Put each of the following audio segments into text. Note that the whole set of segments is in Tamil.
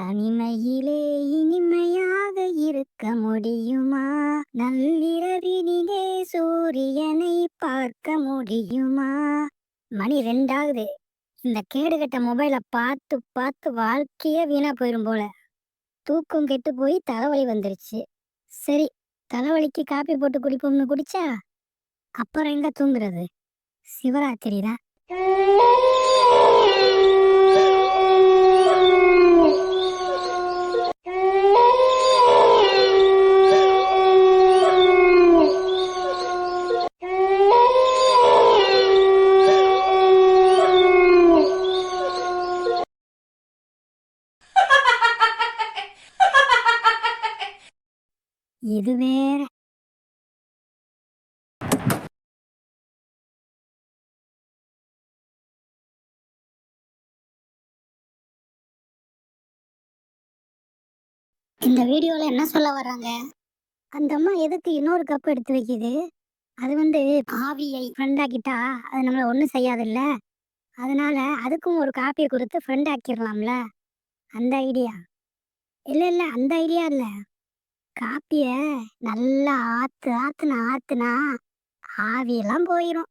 தனிமையிலே இனிமையாக இருக்க முடியுமா? நள்ளிரவினிலே சூரியனை பார்க்க முடியுமா? மணி ரெண்டாவது இந்த கேடுகட்ட மொபைலை பார்த்து பார்த்து வாழ்க்கையே வீணா போயிடும் போல. தூக்கம் கெட்டு போய் தலைவலி வந்துருச்சு. சரி தலைவலிக்கு காப்பி போட்டு குடிப்போம்னு குடிச்சா? அப்புறம் எங்க தூங்குறது? சிவராத்திரி தான் இந்த வீடியோவில் என்ன சொல்ல வர்றாங்க? அந்த அம்மா எதுக்கு இன்னொரு கப் எடுத்து வைக்குது? அது வந்து ஆவியை ஃப்ரெண்டாக்கிட்டா அது நம்மளை ஒன்றும் செய்யாதுல்ல? அதனால அதுக்கும் ஒரு காப்பியை கொடுத்து ஃப்ரெண்ட் ஆக்கிடலாம்ல? அந்த ஐடியா இல்லை இல்லை அந்த ஐடியா இல்லை. காப்பியை நல்லா ஆற்று ஆற்றுனா ஆற்றுனா ஆவியெல்லாம் போயிடும்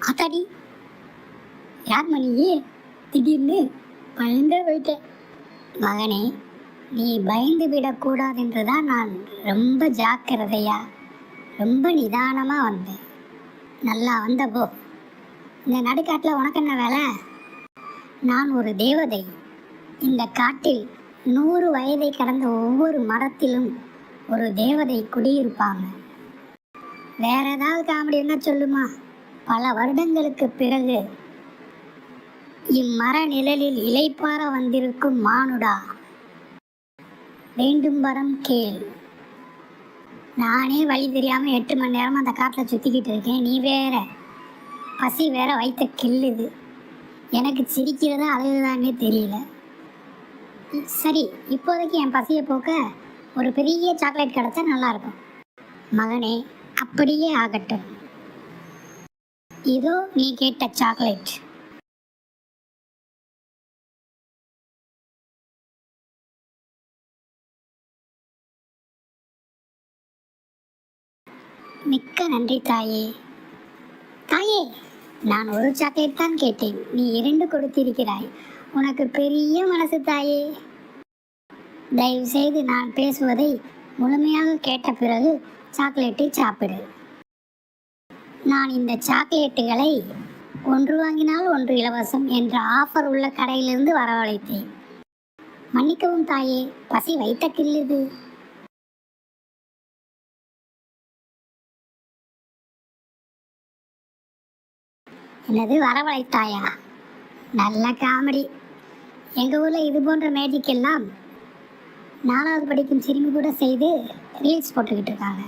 ஆத்தாடி யார் மணியே? திடீர்னு பயந்தே போயிட்டேன். மகனே நீ பயந்து விடக்கூடாது என்றுதான் நான் ரொம்ப ஜாக்கிரதையா ரொம்ப நிதானமாக வந்தேன். நல்லா வந்த போ இந்த நடுக்காட்டில் உனக்கு என்ன வேலை? நான் ஒரு தேவதை. இந்த காட்டில் நூறு வயதை கடந்த ஒவ்வொரு மரத்திலும் ஒரு தேவதை குடியிருப்பாங்க. வேற ஏதாவது காமெடி என்ன சொல்லுமா? பல வருடங்களுக்கு பிறகு இம்மர நிழலில் இலைப்பார வந்திருக்கும் மானுடா. வேண்டும் வரம் கேள். நானே வழி தெரியாமல் எட்டு மணி நேரமாக அந்த காட்டில் சுற்றிக்கிட்டு இருக்கேன். நீ வேற. பசி வேற வயிற்ற கில்லுது எனக்கு சிரிக்கிறதா அழுகுதான்னே தெரியல. சரி இப்போதைக்கு என் பசியை போக்க ஒரு பெரிய சாக்லேட் கிடைச்சா நல்லாயிருக்கும். மகனே அப்படியே ஆகட்டும். இதோ நீ கேட்ட சாக்லேட். மிக்க நன்றி தாயே. தாயே நான் ஒரு சாக்லேட் தான் கேட்டேன். நீ இரண்டு கொடுத்திருக்கிறாய். உனக்கு பெரிய மனசு தாயே. தயவு செய்து நான் பேசுவதை முழுமையாக கேட்ட பிறகு சாக்லேட்டை சாப்பிடு. நான் இந்த சாக்லேட்டுகளை ஒன்று வாங்கினால் ஒன்று இலவசம் என்ற ஆஃபர் உள்ள கடையிலிருந்து வரவழைத்தேன். மன்னிக்கவும் தாயே பசி வைத்த கில்லுது என்னது வரவழைத்தாயா? நல்ல காமெடி. எங்கள் ஊரில் இது போன்ற மேஜிக் எல்லாம் நாலாவது படிக்கும் சிறுமி கூட செய்து ரீல்ஸ் போட்டுக்கிட்டு இருக்காங்க.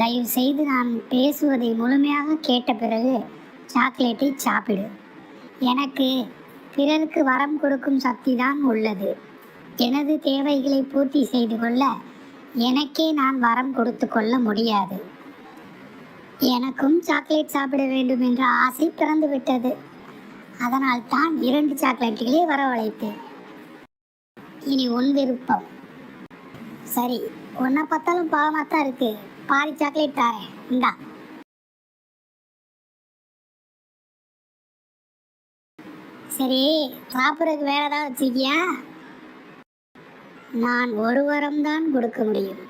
தயவு செய்து நான் பேசுவதை முழுமையாக கேட்ட பிறகு சாக்லேட்டை சாப்பிடு. எனக்கு பிறருக்கு வரம் கொடுக்கும் சக்தி தான் உள்ளது. எனது தேவைகளை பூர்த்தி செய்து கொள்ள எனக்கே நான் வரம் கொடுத்து கொள்ள முடியாது. எனக்கும் சாக்லேட் சாப்பிட வேண்டும் என்ற ஆசை பிறந்து விட்டது. அதனால் தான் இரண்டு சாக்லேட்டுகளை வரவழைத்தேன். இனி உன் விருப்பம். சரி உன்னை பார்த்தாலும் பாவமாக தான் இருக்கு. பாதி சாக்லேட் தாரேன். இந்தா. சரி சாப்பிட்றதுக்கு வேற ஏதாவது வச்சிருக்கியா? நான் ஒரு வரம் தான் கொடுக்க முடியும்.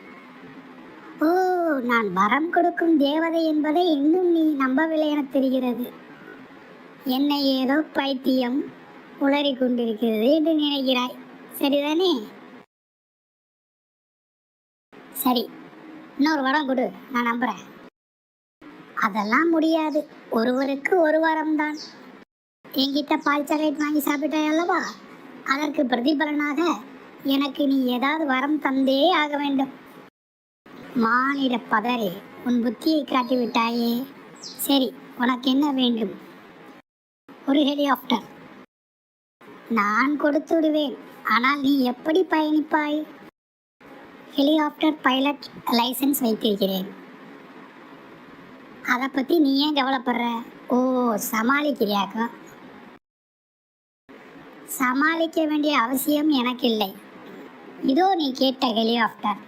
நான் வரம் கொடுக்கும் தேவதை என்பதை இன்னும் நீ நம்பவில்லை என தெரிகிறது. என்னை ஏதோ பைத்தியம் உளறி கொண்டிருக்கிறது என்று நினைக்கிறாய். சரிதானே? சரி இன்னொரு வரம் கொடு நான் நம்புறேன். அதெல்லாம் முடியாது. ஒருவருக்கு ஒரு வாரம் தான். என்கிட்ட பால் சாக்லேட் வாங்கி சாப்பிட்டாய் அல்லவா? அதற்கு பிரதிபலனாக எனக்கு நீ ஏதாவது வரம் தந்தே ஆக வேண்டும். மானிட பதரே உன் புத்தியை காட்டி விட்டாயே சரி உனக்கு என்ன வேண்டும்? ஒரு ஹெலிகாப்டர். நான் கொடுத்து விடுவேன் ஆனால் நீ எப்படி பயணிப்பாய்? ஹெலிகாப்டர் பைலட் லைசென்ஸ் வைத்திருக்கிறேன். அதை பற்றி நீ ஏன் கவலைப்படுற? ஓ சமாளிக்கிறியாக்கா? சமாளிக்க வேண்டிய அவசியம் எனக்கு இல்லை இதோ நீ கேட்ட ஹெலிகாப்டர்.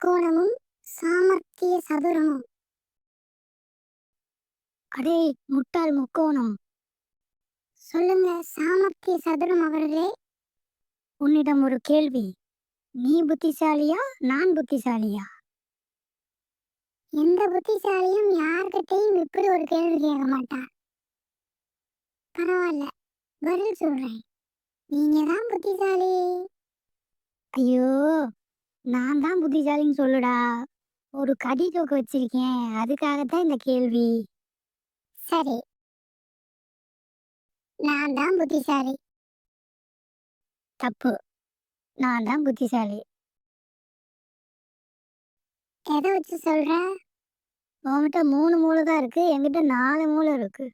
முக்கோணமும் சாமர்த்திய சதுரமும். அடே முட்டாள் முக்கோணம். சொல்லுங்க சாமர்த்திய சதுரம் அவர்களே. உன்னிடம் ஒரு கேள்வி. நீ புத்திசாலியா நான் புத்திசாலியா? எந்த புத்திசாலியும் யார்கிட்டையும் இப்படி ஒரு கேள்வி கேட்க மாட்டார் பரவாயில்ல பதில் சொல்றேன். நீங்க தான் புத்திசாலி. ஐயோ நான் தான் புத்திசாலின்னு சொல்லுடா. ஒரு கடி தூக்க வச்சிருக்கேன். அதுக்காகத்தான் இந்த கேள்வி. சரி. நான் தான் புத்திசாலி. தப்பு. நான் தான் புத்திசாலி. எதை வச்சு சொல்ற? உங்ககிட்ட மூணு மூளை தான் இருக்கு. என்கிட்ட நாலு மூளை இருக்கு.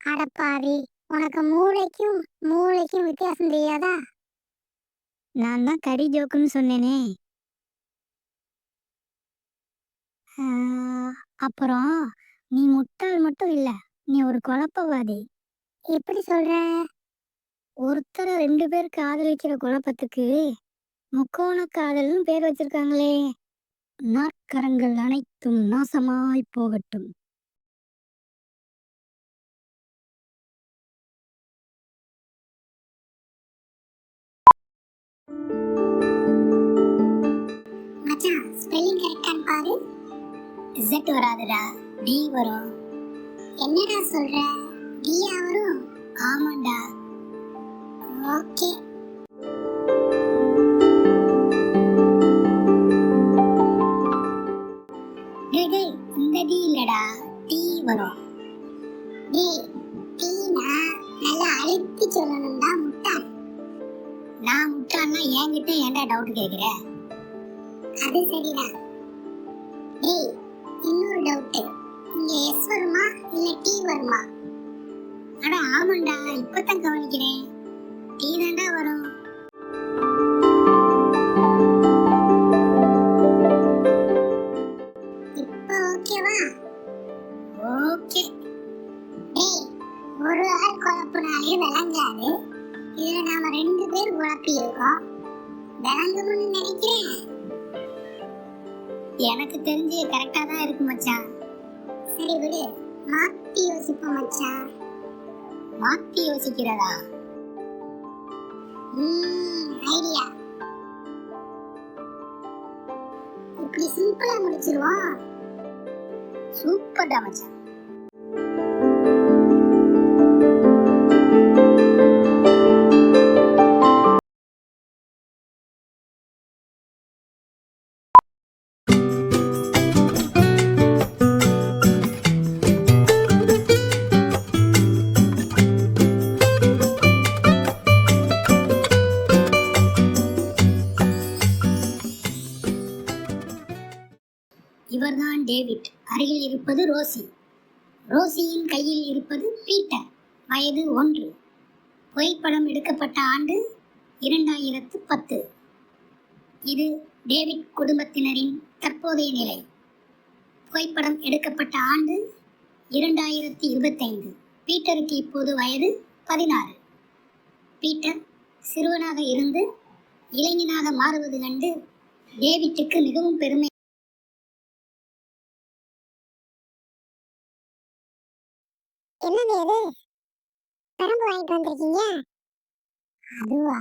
அடப்பாவி. உனக்கு மூளைக்கும் மூளைக்கும் வித்தியாசம் தெரியாதா? நான் தான் கடி ஜோக்குன்னு சொன்னேனே. அப்புறம் நீ முட்டாள் மட்டும் இல்ல நீ ஒரு குழப்பவாதி. எப்படி சொல்ற? ஒருத்தரை ரெண்டு பேர் ஆதரிக்கிற குழப்பத்துக்கு முக்கோண காதல்னு பேர் வச்சிருக்காங்களே. நாற்கரங்கள் அனைத்தும் நாசமாய் போகட்டும். மச்சான் ஸ்பெல்லிங் கரெக்டான்னு பாரு. இசட் வராதுடா. டி வரும். என்னடா சொல்ற? அது சரிதான். டேய் இன்னொரு டவுட் இங்க எஸ் வருமா இல்ல டி வருமா? அட ஆமாண்டா இப்பதான் கவனிக்கிறேன். டி தாண்டா வரும். இப்போ ஓகேவா ஓகே டேய் ஒரு ஆள் குழப்புனாலே விளங்காது. இதுல நாம ரெண்டு பேர் குழப்பி இருக்கோம். விளங்கணும்னு நினைக்கிறேன். எனக்கு தெரிஞ்சு கரெக்டா தான் இருக்கு மச்சான். சரி விடு. மாத்தி யோசிப்போம் மச்சான் மாத்தி யோசிக்கிறதா? ஐடியா இப்படி சிம்பிளா முடிச்சிருவோம். சூப்பர்டா மச்சான். இருப்பது ரோசி. ரோசியின் கையில் இருப்பது பீட்டர். வயது ஒன்று. புகைப்படம் எடுக்கப்பட்ட ஆண்டு இரண்டாயிரத்து பத்து. இது டேவிட் குடும்பத்தினரின் தற்போதைய நிலை. புகைப்படம் எடுக்கப்பட்ட ஆண்டு இரண்டாயிரத்தி இருபத்தைந்து. பீட்டருக்கு இப்போது வயது பதினாறு. பீட்டர் சிறுவனாக இருந்து இளைஞனாக மாறுவது கண்டு டேவிட்டுக்கு மிகவும் பெருமை என்னங்க இது? பரம்பு வாங்கிட்டு வந்திருக்கீங்க? அதுவா?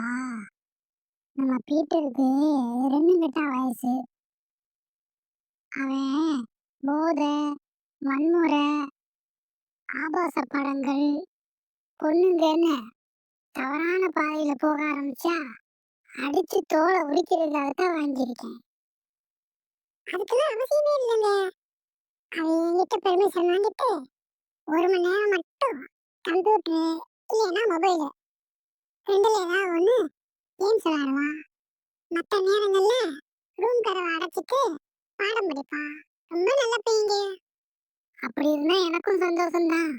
நம்ம பீட்டருக்கு ரெண்டு கட்டா வயசு. அவன் போதை வன்முறை ஆபாச படங்கள் பொண்ணுங்கன்னு தவறான பாதையில் போக ஆரம்பிச்சா அடிச்சு தோலை உரிக்கிறதுக்காக தான் வாங்கியிருக்கேன். அதுக்கெல்லாம் அவசியமே இல்லைங்க. அவன் என்கிட்ட பெர்மிஷன் வாங்கிட்டு ஒரு மணி நேரம் மட்டும் கம்ப்யூட்டரு இல்லைன்னா மொபைலு. ரெண்டுல ஏதாவது ஒன்று கேம்ஸ் விளாடுவான் மற்ற நேரங்களில் ரூம் கதவை அடைச்சிட்டு பாடம் படிப்பான் ரொம்ப நல்ல பையங்க அப்படி இருந்தால் எனக்கும் சந்தோஷம்தான்.